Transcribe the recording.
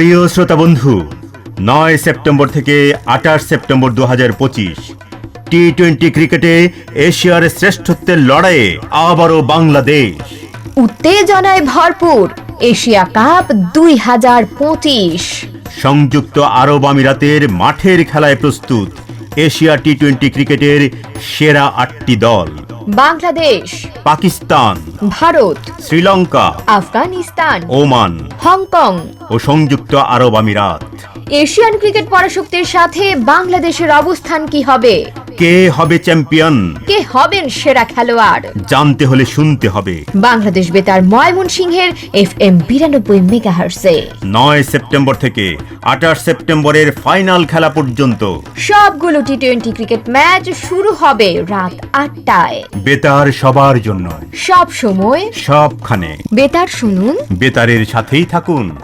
প্রিয় শ্রোতা বন্ধু নয় সেপ্টেম্বর থেকে আঠাশ সেপ্টেম্বর দু হাজার পঁচিশ টি টোয়েন্টি ক্রিকেটে এশিয়ার শ্রেষ্ঠত্বের লড়াইয়ে আবারও বাংলাদেশ। উত্তেজনায় ভরপুর এশিয়া কাপ দুই হাজার পঁচিশ। সংযুক্ত আরব আমিরাতের মাঠের খেলায় প্রস্তুত এশিয়া টি টোয়েন্টি ক্রিকেটের সেরা আটটি দল। Bangladesh Pakistan Bharat Sri Lanka Afghanistan Oman Hong Kong ও সংযুক্ত আরব আমিরাত। এশিয়ান ক্রিকেট পরাশক্তির সাথে বাংলাদেশের অবস্থান কি হবে? কে হবে চ্যাম্পিয়ন? কে হবেন সেরা খেলোয়াড়? জানতে হলে শুনতে হবে। বাংলাদেশ বেতার ময়মনসিংহের এফ এম বিরানব্বই মেগাহার্সে নয় সেপ্টেম্বর থেকে আঠাশ সেপ্টেম্বরের ফাইনাল খেলা পর্যন্ত। সবগুলো টি টোয়েন্টি ক্রিকেট ম্যাচ শুরু হবে রাত আটটায়। বেতার সবার জন্য। সব সময় সবখানে। বেতার শুনুন। বেতারের সাথেই থাকুন।